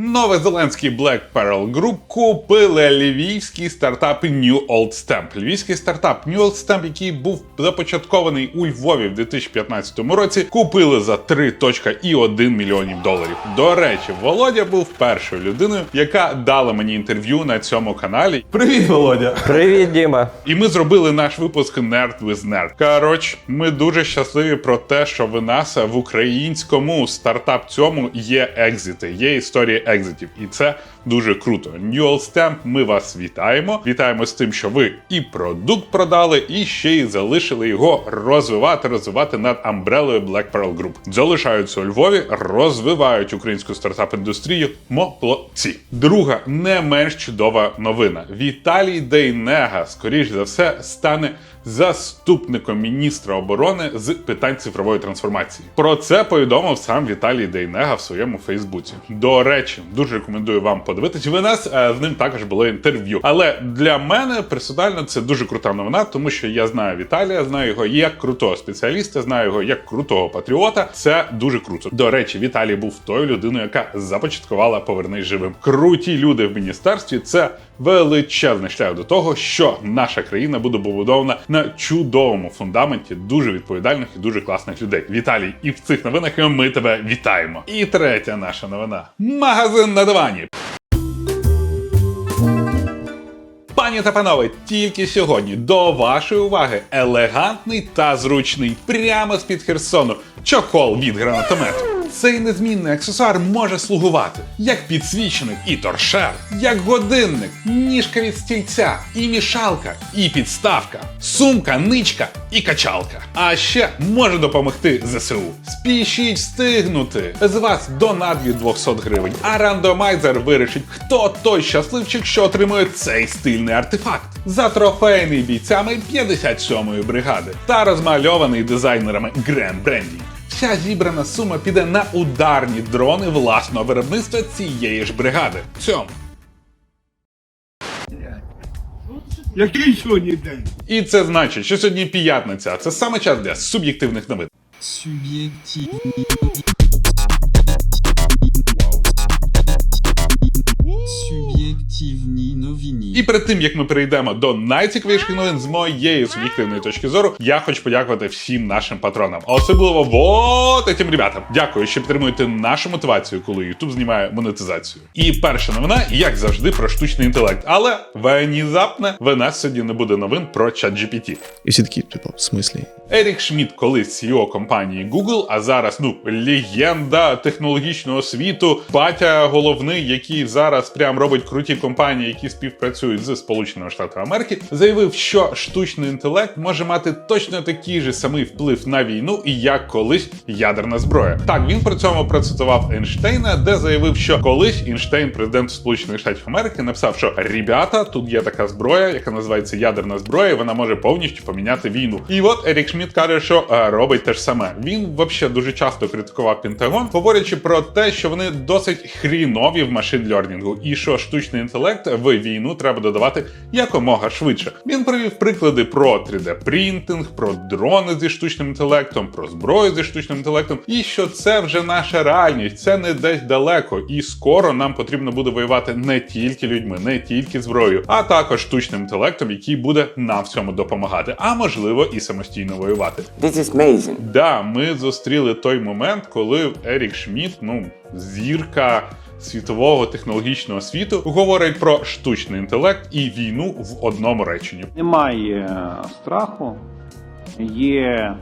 Новозеландський Black Pearl Group купили львівський стартап New Old Stamp. Львівський стартап New Old Stamp, який був започаткований у Львові в 2015 році, купили за 3.1 мільйонів доларів. До речі, Володя був першою людиною, яка дала мені інтерв'ю на цьому каналі. Привіт, Володя! Привіт, Діма. І ми зробили наш випуск Nerd with Nerd. Коротше, ми дуже щасливі про те, що в нас в українському стартап цьому є екзити, є історії екзитів, і це дуже круто. New Stamp, ми вас вітаємо. Вітаємо з тим, що ви і продукт продали, і ще й залишили його розвивати, розвивати над амбрелою Black Pearl Group. Залишаються у Львові, розвивають українську стартап-індустрію. Молодці. Друга не менш чудова новина. Віталій Дейнега, скоріш за все, стане заступником міністра оборони з питань цифрової трансформації. Про це повідомив сам Віталій Дейнега в своєму Фейсбуці. До речі, дуже рекомендую вам подивитись. Ви нас е, з ним також було інтерв'ю. Але для мене персонально це дуже крута новина, тому що я знаю Віталія, знаю його як крутого спеціаліста, знаю його як крутого патріота. Це дуже круто. До речі, Віталій був тою людиною, яка започаткувала Повернись живим. Круті люди в міністерстві. Це величезний шлях до того, що наша країна буде побудована на чудовому фундаменті дуже відповідальних і дуже класних людей. Віталій, і в цих новинах ми тебе вітаємо. І третя наша новина: магазин на дивані. Пані та панове, тільки сьогодні до вашої уваги елегантний та зручний прямо з-під Херсону чохол від гранатомету. Цей незмінний аксесуар може слугувати як підсвічник і торшер, як годинник, ніжка від стільця, і мішалка, і підставка, сумка, ничка і качалка. А ще може допомогти ЗСУ. Спішіть встигнути. З вас донат від 200 гривень, а рандомайзер вирішить, хто той щасливчик, що отримує цей стильний артефакт. Затрофейний бійцями 57-ї бригади та розмальований дизайнерами Грем Бренді. Вся зібрана сума піде на ударні дрони власного виробництва цієї ж бригади. Цьому. Який сьогодні день? І це значить, що сьогодні п'ятниця, а це саме час для суб'єктивних новин. Суб'єктивні І перед тим як ми перейдемо до найцікавіших новин з моєї суб'єктивної точки зору, я хочу подякувати всім нашим патронам, особливо вот этим ребятам. Дякую, що підтримуєте нашу мотивацію, коли YouTube знімає монетизацію. І перша новина, як завжди, про штучний інтелект. Але внезапне в нас сьогодні не буде новин про ChatGPT. І всі такі, типу, в смислі? Ерік Шмідт, колись CEO компанії Google, а зараз ну легенда технологічного світу, батя головний, який зараз прям робить круті компанії, які співпрацюють з Сполученими Штатами Америки, заявив, що штучний інтелект може мати точно такий же самий вплив на війну, і як колись ядерна зброя. Так він при цьому процитував Ейнштейна, де заявив, що колись Ейнштейн, президент Сполучених Штатів Америки, написав, що ребята, тут є така зброя, яка називається ядерна зброя, і вона може повністю поміняти війну. І от Ерік Шмідт каже, що е, робить те ж саме. Він взагалі дуже часто критикував Пентагон, говорячи про те, що вони досить хрінові в машин льорнінгу, і що штучний інтелект в війну треба додавати якомога швидше. Він привів приклади про 3D принтинг, про дрони зі штучним інтелектом, про зброю зі штучним інтелектом, і що це вже наша реальність, це не десь далеко, і скоро нам потрібно буде воювати не тільки людьми, не тільки зброєю, а також штучним інтелектом, який буде нам в цьому допомагати, а можливо і самостійно воювати. This is amazing. Да, ми зустріли той момент, коли Ерік Шмідт, ну, зірка світового технологічного світу, говорить про штучний інтелект і війну в одному реченні. Немає страху, є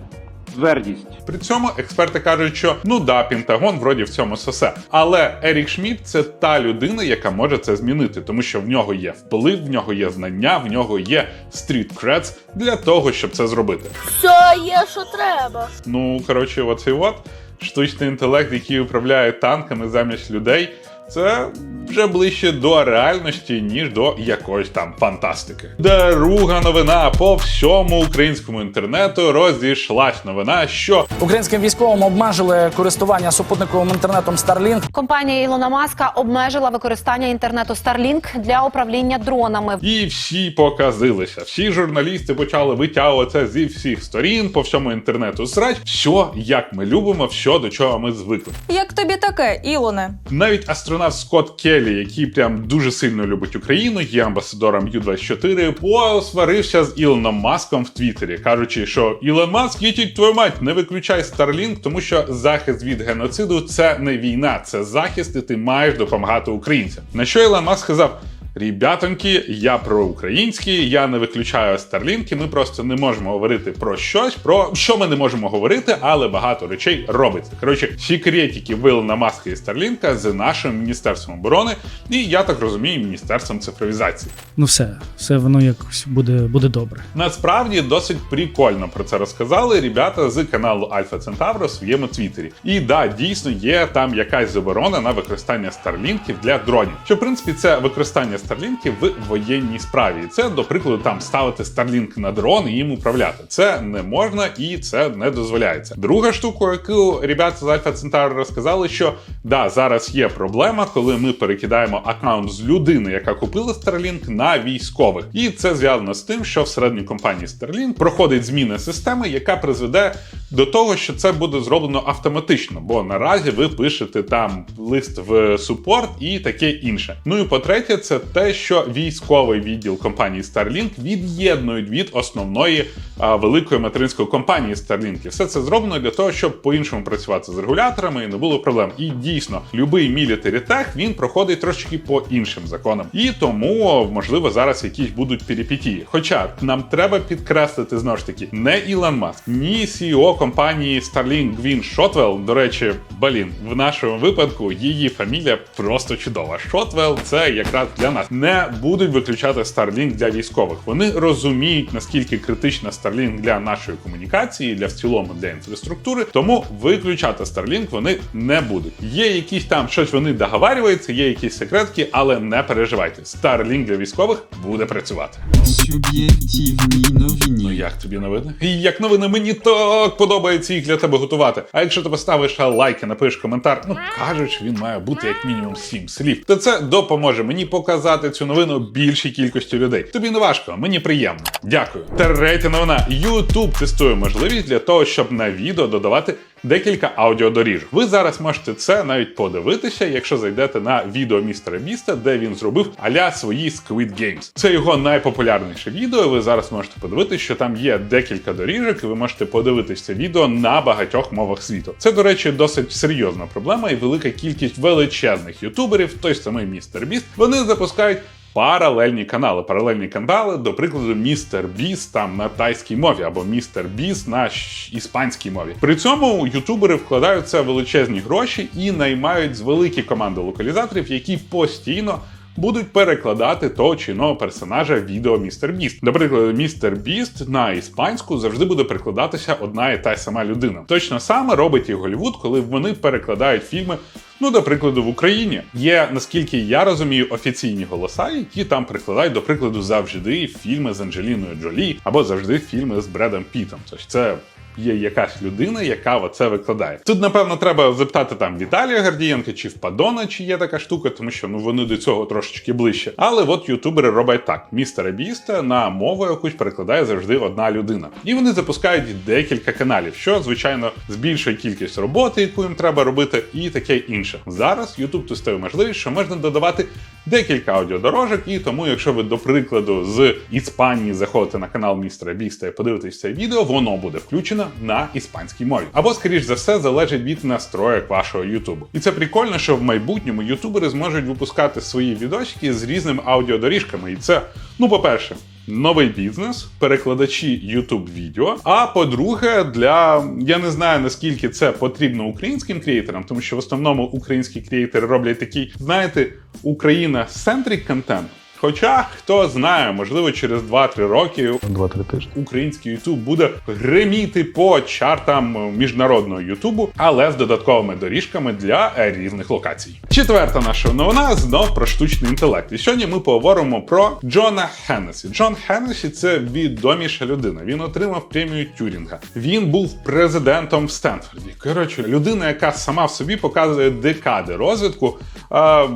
твердість. При цьому експерти кажуть, що ну да, Пентагон вроді в цьому сосе. Але Ерік Шмідт це та людина, яка може це змінити, тому що в нього є вплив, в нього є знання, в нього є стріт крец для того, щоб це зробити. Все є, що треба. Ну, коротше, оцей от штучний інтелект, який управляє танками замість людей, це вже ближче до реальності, ніж до якоїсь там фантастики. Друга новина по всьому українському інтернету розійшлась новина, що Українським військовим обмежили користування супутниковим інтернетом Starlink. Компанія Ілона Маска обмежила використання інтернету Starlink для управління дронами. і всі показилися. Всі журналісти почали витягуватися зі всіх сторін по всьому інтернету. Срать, все як ми любимо, все до чого ми звикли. Як тобі таке, Ілоне? Навіть астронавти нас Скотт Келлі, який прям дуже сильно любить Україну, є амбасадором Ю-24, посварився з Ілоном Маском в Твіттері, кажучи, що Ілон Маск, їдіть твою мать, не виключай Starlink, тому що захист від геноциду це не війна, це захист, і ти маєш допомагати українцям. На що Ілон Маск сказав? Ребятоньки, я проукраїнський, я не виключаю Старлінки. Ми просто не можемо говорити про щось, про що ми не можемо говорити, але багато речей робиться. Коротше, секретики Вилана Маска і Старлінка з нашим міністерством оборони, і я так розумію, міністерством цифровізації. Ну все, все воно якось буде, буде добре. Насправді досить прикольно про це розказали ребята з каналу Альфа Центавро в своєму твіттері. І да, дійсно є там якась заборона на використання старлінків для дронів. Що в принципі це використання старлінків в воєнній справі. І це, до прикладу, там ставити старлінк на дрон і їм управляти. Це не можна і це не дозволяється. Друга штука, яку ребята з Альфа Центавро розказали, що да, зараз є проблема, коли ми перекидаємо аккаунт з людини, яка купила Starlink, на військових. І це зв'язано з тим, що всередині компанії Starlink проходить зміна системи, яка призведе до того, що це буде зроблено автоматично. Бо наразі ви пишете там лист в супорт і таке інше. Ну і по-третє, це те, що військовий відділ компанії Starlink від'єднують від основної а, великої материнської компанії Starlink. І все це зроблено для того, щоб по-іншому працювати з регуляторами і не було проблем. І дійсно, любий military tech, він проходить трошки по іншим законам. І тому, можливо, зараз якісь будуть перипетії. Хоча нам треба підкреслити знову ж таки, не Ілон Маск, ні CEO компанії Starlink Гвін Шотвелл. До речі, блін, в нашому випадку її фамілія просто чудова. Шотвелл це якраз для нас не будуть виключати Starlink для військових. Вони розуміють наскільки критична Starlink для нашої комунікації, для в цілому для інфраструктури. Тому виключати Starlink вони не будуть. Є якісь там щось вони договарюються, є якісь секретки, але не переживайте. Starlink для військових буде працювати. Суб'єктивні Ну як тобі новини? І як новини, мені так подобається їх для тебе готувати. А якщо ти поставиш лайк і напишеш коментар, ну кажуть, він має бути як мінімум 7 слів. То це допоможе мені показати цю новину більшій кількості людей. Тобі не важко, мені приємно. Дякую. Третя новина. YouTube тестує можливість для того, щоб на відео додавати. Декілька аудіодоріжок. Ви зараз можете це навіть подивитися, якщо зайдете на відео містера Біста, де він зробив аля свої Squid Games. Це його найпопулярніше відео. Ви зараз можете подивитися, що там є декілька доріжок, і ви можете подивитися це відео на багатьох мовах світу. Це, до речі, досить серйозна проблема, і велика кількість величезних ютуберів, той самий містер Біст, вони запускають. Паралельні канали, паралельні канали, до прикладу, містер Біс там на тайській мові або містер Біс на іспанській мові. При цьому ютубери вкладаються величезні гроші і наймають з великі команди локалізаторів, які постійно. Будуть перекладати того чи іного персонажа відео Містер Біст. Наприклад, Містер Біст на іспанську завжди буде перекладатися одна і та сама людина. Точно саме робить і Голлівуд, коли вони перекладають фільми. Ну, до прикладу, в Україні є, наскільки я розумію, офіційні голоса, які там прикладають, до прикладу, завжди фільми з Анджеліною Джолі або завжди фільми з Бредом Пітом. Тобто це є якась людина, яка це викладає. Тут, напевно, треба запитати там Віталія Гордієнка чи в Падона, чи є така штука, тому що ну вони до цього трошечки ближче. Але от ютубери роблять так: містера Біста на мову якусь перекладає завжди одна людина. І вони запускають декілька каналів, що звичайно збільшує кількість роботи, яку їм треба робити, і таке інше. Зараз YouTube тестує можливість, що можна додавати декілька аудіодорожок, і тому, якщо ви, до прикладу, з Іспанії заходите на канал містера Біста і подивитесь це відео, воно буде включено на іспанській мові. Або, скоріш за все, залежить від настроєк вашого Ютубу. І це прикольно, що в майбутньому ютубери зможуть випускати свої відосики з різними аудіодоріжками. І це, ну, по-перше. Новий бізнес, перекладачі YouTube відео. А по-друге, для я не знаю наскільки це потрібно українським креаторам, тому що в основному українські креатори роблять такий, знаєте, Україна центрик контент. Хоча хто знає, можливо, через 2-3 роки 2-3 тижні. український Ютуб буде гриміти по чартам міжнародного Ютубу, але з додатковими доріжками для е, різних локацій. Четверта наша новина знов про штучний інтелект. І сьогодні ми поговоримо про Джона Хеннесі. Джон Хеннесі це відоміша людина. Він отримав премію Тюрінга. Він був президентом в Стенфорді. Коротше, людина, яка сама в собі показує декади розвитку. А,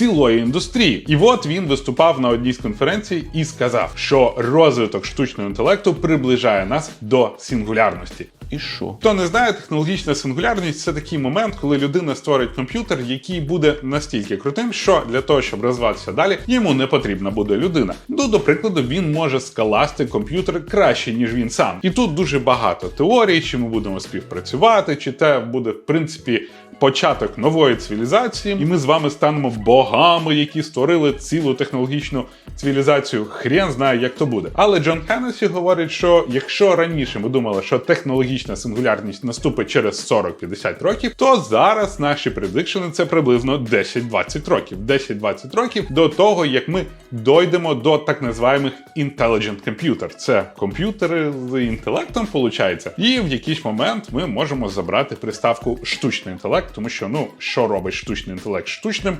цілої індустрії. І от він виступав на одній з конференцій і сказав, що розвиток штучного інтелекту приближає нас до сингулярності. І що? Хто не знає, технологічна сингулярність це такий момент, коли людина створить комп'ютер, який буде настільки крутим, що для того, щоб розвиватися далі, йому не потрібна буде людина. Ну, до прикладу, він може скаласти комп'ютер краще, ніж він сам. І тут дуже багато теорій, чи ми будемо співпрацювати, чи те буде в принципі. Початок нової цивілізації, і ми з вами станемо богами, які створили цілу технологічну цивілізацію. Хрен знає, як то буде. Але Джон Хеннесі говорить, що якщо раніше ми думали, що технологічна сингулярність наступить через 40-50 років, то зараз наші предикшени це приблизно 10-20 років. 10-20 років до того, як ми дойдемо до так називаємих intelligent computer. Це комп'ютери з інтелектом, виходить. І в якийсь момент ми можемо забрати приставку штучний інтелект, тому що ну що робить штучний інтелект штучним.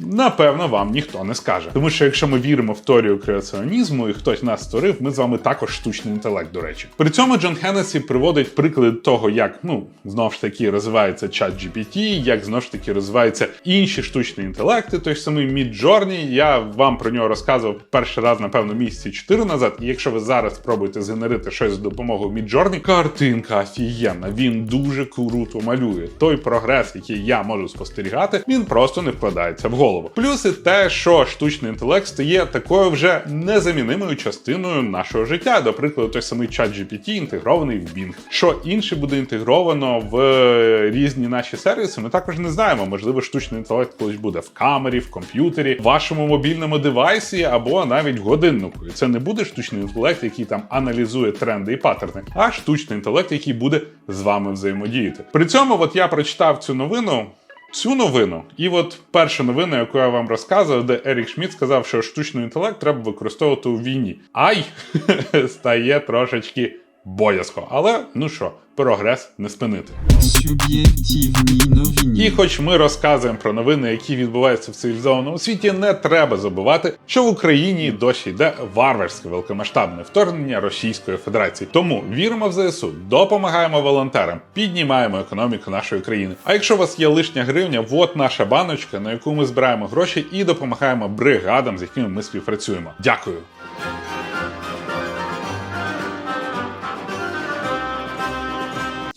Напевно, вам ніхто не скаже. Тому що якщо ми віримо в теорію креаціонізму і хтось нас створив, ми з вами також штучний інтелект, до речі. При цьому Джон Хеннесі приводить приклад того, як ну знову ж таки розвивається чат GPT, як знову ж таки розвиваються інші штучні інтелекти. Той самий Midjourney, Я вам про нього розказував перший раз, напевно, місяці 4 назад. І якщо ви зараз спробуєте згенерити щось з допомогою Midjourney, картинка офігенна. Він дуже круто малює. Той прогрес, який я можу спостерігати, він просто не вкладається в голову. Плюс і те, що штучний інтелект стає такою вже незамінимою частиною нашого життя. До прикладу, той самий чат GPT інтегрований в Bing. Що інше буде інтегровано в е, різні наші сервіси, ми також не знаємо. Можливо, штучний інтелект колись буде в камері, в комп'ютері, в вашому мобільному девайсі або навіть в годиннику. І це не буде штучний інтелект, який там аналізує тренди і паттерни, а штучний інтелект, який буде з вами взаємодіяти. При цьому, от я прочитав цю новину. Цю новину, і от перша новина, яку я вам розказував, де Ерік Шмідт сказав, що штучний інтелект треба використовувати у війні. Ай стає трошечки боязко. Але ну що, прогрес не спинити. Суб'єктивні новини. І хоч ми розказуємо про новини, які відбуваються в цивілізованому світі, не треба забувати, що в Україні досі йде варварське великомасштабне вторгнення Російської Федерації. Тому віримо в ЗСУ, допомагаємо волонтерам, піднімаємо економіку нашої країни. А якщо у вас є лишня гривня, от наша баночка, на яку ми збираємо гроші і допомагаємо бригадам, з якими ми співпрацюємо. Дякую.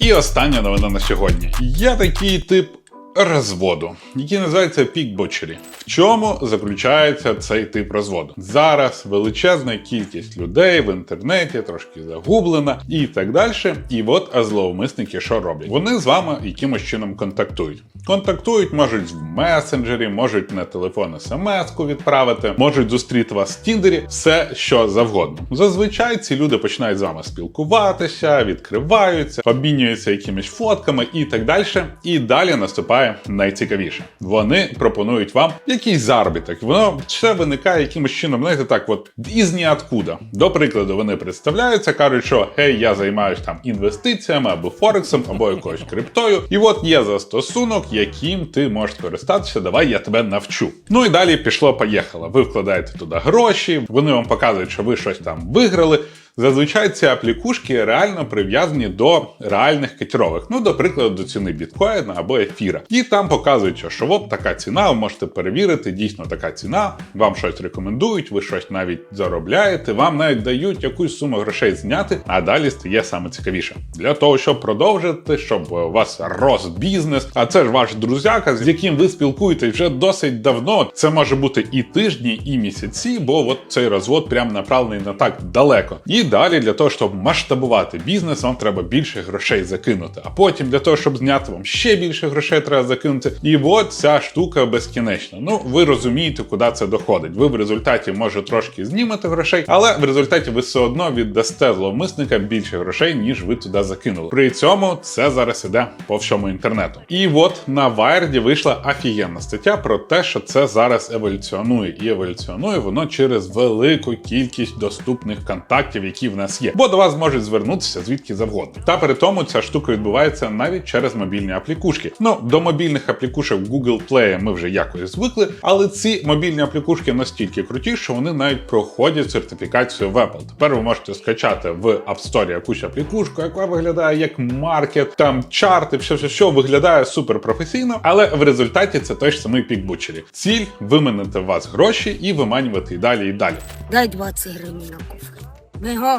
І остання новина на сьогодні. Є такий тип розводу, який називається пікбочері. В чому заключається цей тип розводу? Зараз величезна кількість людей в інтернеті трошки загублена і так далі. І от а зловмисники що роблять? Вони з вами якимось чином контактують. Контактують, можуть в месенджері, можуть на телефон смс-ку відправити, можуть зустріти вас в Тіндері, все що завгодно. Зазвичай ці люди починають з вами спілкуватися, відкриваються, обмінюються якимись фотками і так далі. І далі наступає найцікавіше. Вони пропонують вам якийсь заробіток. Воно все виникає якимось чином, знаєте, так, от із ніоткуда. До прикладу, вони представляються, кажуть, що гей, я займаюся там інвестиціями або форексом, або якоюсь криптою. І от є застосунок, яким ти можеш скористатися. Давай я тебе навчу. Ну і далі пішло, поїхало. Ви вкладаєте туди гроші, вони вам показують, що ви щось там виграли. Зазвичай ці аплікушки реально прив'язані до реальних котировок. Ну, до прикладу, до ціни біткоїна або ефіра. І там показують, що от така ціна, ви можете перевірити, дійсно така ціна, вам щось рекомендують, ви щось навіть заробляєте, вам навіть дають якусь суму грошей зняти, а далі стає саме цікавіше. Для того, щоб продовжити, щоб у вас рос бізнес, а це ж ваш друзяка, з яким ви спілкуєтесь вже досить давно. Це може бути і тижні, і місяці, бо от цей розвод прям направлений на так далеко. І далі для того, щоб масштабувати бізнес, вам треба більше грошей закинути. А потім для того, щоб зняти вам ще більше грошей, треба закинути. І от ця штука безкінечна. Ну ви розумієте, куди це доходить. Ви в результаті може трошки знімете грошей, але в результаті ви все одно віддасте зловмисника більше грошей, ніж ви туди закинули. При цьому це зараз іде по всьому інтернету. І от на Wired вийшла офігенна стаття про те, що це зараз еволюціонує, і еволюціонує воно через велику кількість доступних контактів, які в нас є. Бо до вас можуть звернутися звідки завгодно. Та при тому ця штука відбувається навіть через мобільні аплікушки. Ну до мобільних аплікушок Google Play ми вже якось звикли, але ці мобільні аплікушки настільки круті, що вони навіть проходять сертифікацію в Apple. Тепер ви можете скачати в App Store якусь аплікушку, яка виглядає як маркет, там чарти, все, все, що виглядає супер професійно, але в результаті це той ж самий пікбучері. Ціль виманити в вас гроші і виманювати і далі, і далі. Дай 20 гривень на кофе.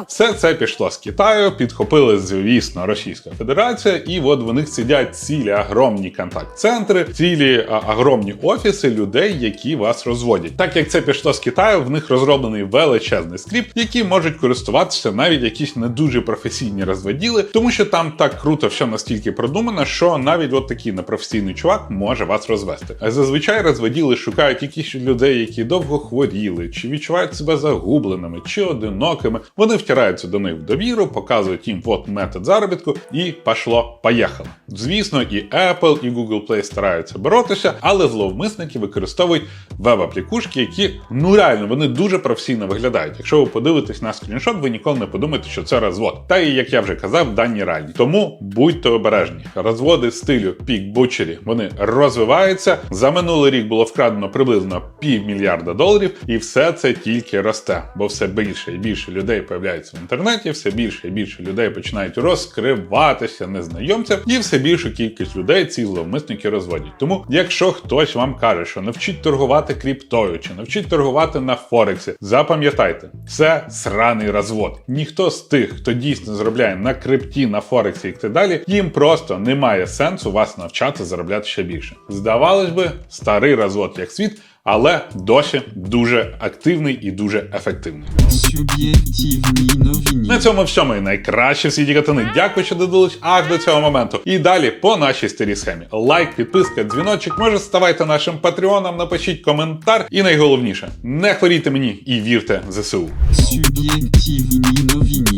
Все це пішло з Китаю, підхопили, звісно, Російська Федерація, і от в них сидять цілі агромні контакт-центри, цілі а, агромні офіси людей, які вас розводять. Так як це пішло з Китаю, в них розроблений величезний скрипт, який можуть користуватися навіть якісь не дуже професійні розводіли, тому що там так круто все настільки продумано, що навіть от такий непрофесійний чувак може вас розвести. А зазвичай розводіли шукають якісь людей, які довго хворіли, чи відчувають себе загубленими, чи одинокими. Вони втираються до них в довіру, показують їм от метод заробітку, і пошло поїхало. Звісно, і Apple, і Google Play стараються боротися, але зловмисники використовують веб-аплікушки, які ну реально вони дуже професійно виглядають. Якщо ви подивитесь на скріншот, ви ніколи не подумаєте, що це розвод. Та і як я вже казав, дані реальні. Тому будьте обережні. Розводи стилю Peak Butchery, вони розвиваються. За минулий рік було вкрадено приблизно півмільярда доларів, і все це тільки росте, бо все більше і більше людей появляються в інтернеті, все більше і більше людей починають розкриватися незнайомцям, і все більшу кількість людей ці зловмисники розводять. Тому, якщо хтось вам каже, що навчить торгувати кріптою чи навчить торгувати на Форексі, запам'ятайте, це сраний розвод. Ніхто з тих, хто дійсно заробляє на крипті, на Форексі і так далі, їм просто немає сенсу вас навчати заробляти ще більше. Здавалось би, старий розвод як світ. Але досі дуже активний і дуже ефективний. Новини. На цьому всьому і найкраще в світі катани. Дякую, що додались аж до цього моменту. І далі по нашій старій схемі. Лайк, підписка, дзвіночок. Може, ставайте нашим патреоном, напишіть коментар. І найголовніше, не хворійте мені і вірте ЗСУ. Суб'єктивні новини.